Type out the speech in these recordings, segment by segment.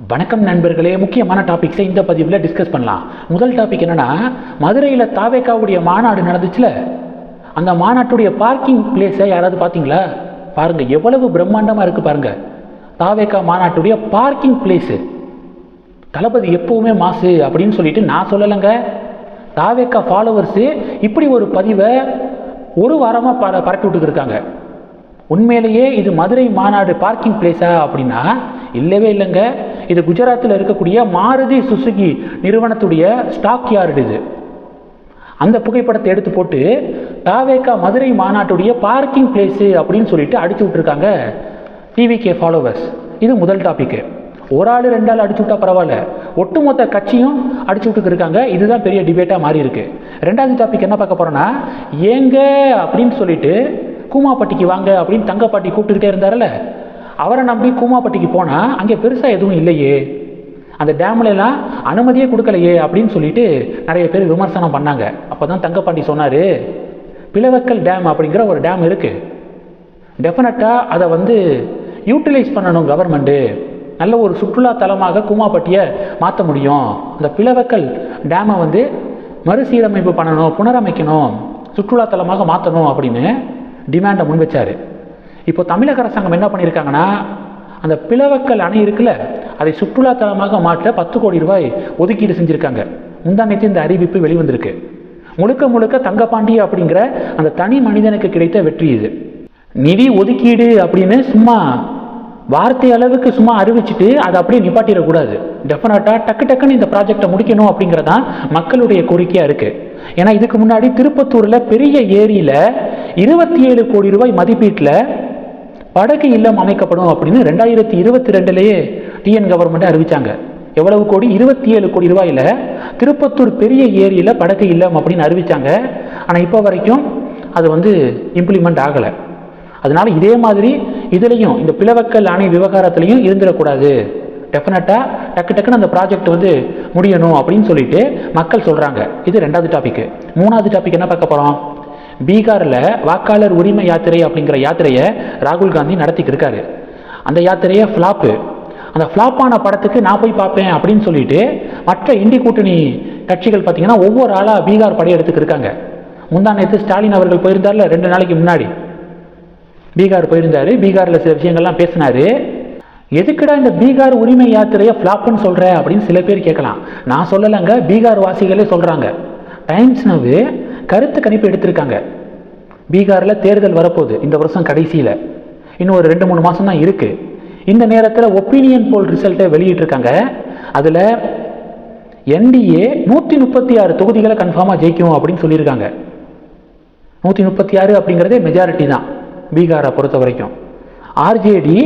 வணக்கம் நண்பர்களே முக்கியமான டாபிக்ஸை இந்த பதிவில் டிஸ்கஸ் பண்ணலாம். முதல் டாபிக் என்னென்னா மதுரையில் தாவேக்காவுடைய மாநாடு நடந்துச்சுல? அந்த மாநாட்டுடைய பார்க்கிங் பிளேஸை யாராவது பார்த்தீங்களா? பாருங்கள் எவ்வளவு பிரம்மாண்டமாக இருக்குது பாருங்கள் தாவேக்கா மாநாட்டுடைய பார்க்கிங் பிளேஸு தளபதி எப்போவுமே மாசு அப்படின்னு சொல்லிட்டு நான் சொல்லலைங்க. தாவேக்கா ஃபாலோவர்ஸு இப்படி ஒரு பதிவை ஒரு வாரமாக பர பரப்பி விட்டுக்கிருக்காங்க உண்மையிலேயே இது மதுரை மாநாடு பார்க்கிங் பிளேஸா அப்படின்னா இல்லவே இல்லைங்க. இது குஜராத்தில் இருக்கக்கூடிய மாருதி சுசுகி நிறுவனத்துடைய ஸ்டாக் யார்டு இது. அந்த புகைப்படத்தை எடுத்து போட்டு தாவேக்கா மதுரை மாநாட்டுடைய பார்க்கிங் பிளேஸு அப்படின்னு சொல்லிட்டு அடிச்சு விட்டுருக்காங்க டிவிகே ஃபாலோவர்ஸ் இது முதல் டாப்பிக்கு ஒரு ஆள் ரெண்டு ஆள் அடிச்சு விட்டா பரவாயில்ல. ஒட்டுமொத்த கட்சியும் அடிச்சு விட்டுக்கு இருக்காங்க. இதுதான் பெரிய டிபேட்டாக மாறி இருக்கு. ரெண்டாவது டாபிக் என்ன பார்க்க போறோம்னா ஏங்க அப்படின்னு சொல்லிட்டு கூமாப்பட்டிக்கு வாங்க அப்படின்னு தங்கப்பாட்டி கூப்பிட்டுக்கிட்டே இருந்தார்ல அவரை நம்பி கூமாப்பட்டிக்கு போனால் அங்கே பெருசாக எதுவும் இல்லையே. அந்த டேம்லலாம் அனுமதியே கொடுக்கலையே அப்படின்னு சொல்லிட்டு நிறைய பேர் விமர்சனம் பண்ணாங்க. அப்போ தான் தங்கப்பாண்டி சொன்னார் பிளவக்கல் டேம் அப்படிங்கிற ஒரு டேம் இருக்குது டெஃபினட்டாக அதை வந்து யூட்டிலைஸ் பண்ணணும் கவர்மெண்ட்டு நல்ல ஒரு சுற்றுலா தலமாக கூமாப்பட்டியை மாற்ற முடியும். அந்த பிளவக்கல் டேமை வந்து மறுசீரமைப்பு பண்ணணும் புனரமைக்கணும் சுற்றுலா தலமாக மாற்றணும் அப்படின்னு டிமாண்டை முன் வச்சார் இப்போ தமிழக அரசாங்கம் என்ன பண்ணியிருக்காங்கன்னா அந்த பிளவக்கல் அணை இருக்குல்ல அதை சுற்றுலாத்தலமாக மாற்ற பத்து கோடி ரூபாய் ஒதுக்கீடு செஞ்சுருக்காங்க. முந்தானத்து இந்த அறிவிப்பு வெளிவந்திருக்கு. முழுக்க முழுக்க தங்கப்பாண்டி அப்படிங்கிற அந்த தனி மனிதனுக்கு கிடைத்த வெற்றி இது. நிதி ஒதுக்கீடு அப்படின்னு சும்மா வார்த்தை அளவுக்கு சும்மா அறிவிச்சிட்டு அதை அப்படியே நிப்பாட்டிடக்கூடாது. டெஃபினட்டாக டக்கு டக்குன்னு இந்த ப்ராஜெக்டை முடிக்கணும் அப்படிங்கிறதான் மக்களுடைய கோரிக்கையாக இருக்குது ஏன்னா இதுக்கு முன்னாடி திருப்பத்தூரில் பெரிய ஏரியில் இருபத்தி ஏழு கோடி ரூபாய் மதிப்பீட்டில் படகு இல்லம் அமைக்கப்படும் அப்படின்னு ரெண்டாயிரத்தி இருபத்தி ரெண்டுலேயே டிஎன் கவர்மெண்ட் அறிவிச்சாங்க. எவ்வளவு கோடி? இருபத்தி ஏழு கோடி ரூபாயில் திருப்பத்தூர் பெரிய ஏரியில் படகு இல்லம் அப்படின்னு அறிவிச்சாங்க. ஆனால் இப்போ வரைக்கும் அது வந்து இம்ப்ளிமெண்ட் ஆகலை. அதனால் இதே மாதிரி இதுலேயும் இந்த பிளவக்கல் அணை விவகாரத்துலையும் இருந்துடக்கூடாது. டெஃபினட்டாக டக்கு டக்குன்னு அந்த ப்ராஜெக்ட் வந்து முடியணும் அப்படின்னு சொல்லிட்டு மக்கள் சொல்கிறாங்க இது ரெண்டாவது டாபிக் மூணாவது டாபிக் என்ன பார்க்க போகிறோம் பீகாரில் வாக்காளர் உரிமை யாத்திரை அப்படிங்கிற யாத்திரையை ராகுல் காந்தி நடத்திக்கிட்டு இருக்காரு. அந்த யாத்திரையை ஃப்ளாப்பு அந்த ஃப்ளாப்பான படத்துக்கு நான் போய் பார்ப்பேன் அப்படின்னு சொல்லிட்டு மற்ற இந்தி கூட்டணி கட்சிகள் பார்த்தீங்கன்னா ஒவ்வொரு ஆளாக பீகார் படையெடுத்துக்கு இருக்காங்க. முந்தா நேற்று ஸ்டாலின் அவர்கள் போயிருந்தார்ல ரெண்டு நாளைக்கு முன்னாடி. பீகார் போயிருந்தார் பீகாரில் சில விஷயங்கள்லாம் பேசினாரு. எதுக்குடா இந்த பீகார் உரிமை யாத்திரையை ஃப்ளாப்னு சொல்கிற அப்படின்னு சில பேர் கேட்கலாம். நான் சொல்லலைங்க பீகார் வாசிகளே சொல்கிறாங்க டைம்ஸ் நவு கருத்து கணிப்பு எடுத்திருக்காங்க. பீகாரில் தேர்தல் வரப்போகுது இந்த வருஷம் கடைசியில். இன்னும் ஒரு ரெண்டு மூணு மாதம் தான் இருக்குது இந்த நேரத்தில் ஒப்பீனியன் போல் ரிசல்ட்டை வெளியிட்டிருக்காங்க. அதில் என்டிஏ நூற்றி முப்பத்தி ஆறு தொகுதிகளை கன்ஃபார்மாக ஜெயிக்கும் அப்படின்னு சொல்லியிருக்காங்க. நூற்றி முப்பத்தி ஆறு அப்படிங்கிறதே மெஜாரிட்டி தான் பீகாரை பொறுத்த வரைக்கும். ஆர்ஜேடி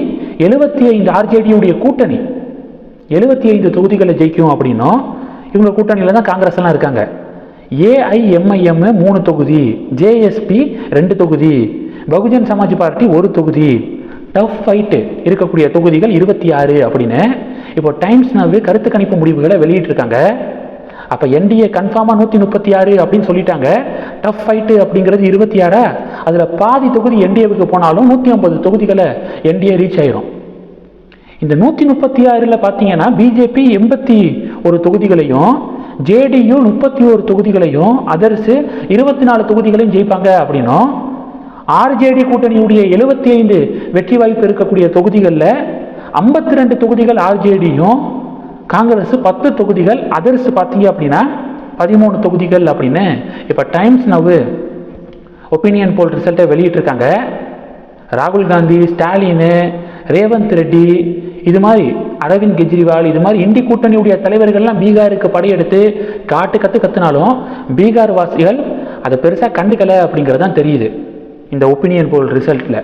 எழுபத்தி ஐந்து ஆர்ஜேடியுடைய கூட்டணி. எழுபத்தி ஐந்து தொகுதிகளை ஜெயிக்கும் அப்படின்னும் இவங்க கூட்டணியில் தான் காங்கிரஸ் எல்லாம் இருக்காங்க. ஏஐஎம்ஐஎம் மூணு தொகுதி ஜேஎஸ்பி ரெண்டு தொகுதி பகுஜன் சமாஜ் பார்ட்டி ஒரு தொகுதி டஃப் ஃபைட்டு இருக்கக்கூடிய தொகுதிகள் இருபத்தி ஆறு அப்படின்னு இப்போ டைம்ஸ் நவ்வு கருத்து கணிப்பு முடிவுகளை வெளியிட்டிருக்காங்க. அப்போ என்டிஏ கன்ஃபார்மாக நூற்றி முப்பத்தி ஆறு அப்படின்னு சொல்லிட்டாங்க. டஃப் ஃபைட்டு அப்படிங்கிறது இருபத்தி ஆறா? அதில் பாதி தொகுதி என்டிஏவுக்கு போனாலும் நூற்றி ஐம்பது தொகுதிகளை என்டிஏ ரீச் ஆயிரும். இந்த நூற்றி முப்பத்தி ஆறில் பார்த்தீங்கன்னா பிஜேபி எண்பத்தி ஒரு தொகுதிகளையும் ஜேடியு முப்பத்தி ஒரு தொகுதிகளையும் அதர்ஸு இருபத்தி நாலு தொகுதிகளையும் ஜெயிப்பாங்க அப்படின்னும் ஆர்ஜேடி கூட்டணியுடைய எழுபத்தி ஐந்து வெற்றி வாய்ப்பு இருக்கக்கூடிய தொகுதிகளில் ஐம்பத்தி ரெண்டு தொகுதிகள் ஆர்ஜேடியும் காங்கிரஸ் பத்து தொகுதிகள் அதர்ஸ் பார்த்தீங்க அப்படின்னா பதிமூணு தொகுதிகள் அப்படின்னு. இப்போ டைம்ஸ் நவ்வு ஒப்பீனியன் போல் ரிசல்ட்டை வெளியிட்டிருக்காங்க. ராகுல் காந்தி ஸ்டாலின் ரேவந்த் ரெட்டி இது மாதிரி அரவிந்த் கெஜ்ரிவால் இது மாதிரி இந்தி கூட்டணியுடைய தலைவர்கள்லாம் பீகாருக்கு படையெடுத்து காட்டு கற்று கத்துனாலும் பீகார் வாசிகள் அதை பெருசாக கண்டுக்கலை அப்படிங்கிறது தான் தெரியுது. இந்த ஒப்பீனியன் போல் ரிசல்ட்டில்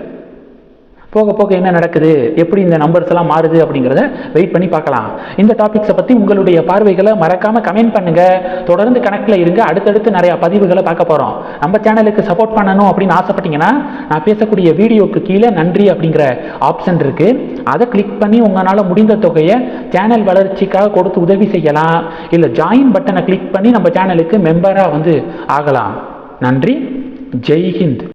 போக போக என்ன நடக்குது? எப்படி இந்த நம்பர்ஸ் எல்லாம் மாறுது அப்படிங்கிறத வெயிட் பண்ணி பார்க்கலாம். இந்த டாபிக்ஸை பற்றி உங்களுடைய பார்வைகளை மறக்காமல் கமெண்ட் பண்ணுங்கள் தொடர்ந்து கணக்கில் இருங்க. அடுத்தடுத்து நிறைய பதிவுகளை பார்க்க போகிறோம் நம்ம சேனலுக்கு சப்போர்ட் பண்ணணும் அப்படின்னு ஆசைப்பட்டீங்கன்னா நான் பேசக்கூடிய வீடியோக்கு கீழே நன்றி அப்படிங்கிற ஆப்ஷன் இருக்குது அதை கிளிக் பண்ணி உங்களால் முடிந்த தொகையை சேனல் வளர்ச்சிக்காக கொடுத்து உதவி செய்யலாம். இல்லை ஜாயின் பட்டனை கிளிக் பண்ணி நம்ம சேனலுக்கு மெம்பராக வந்து ஆகலாம். நன்றி. ஜெய்ஹிந்த்.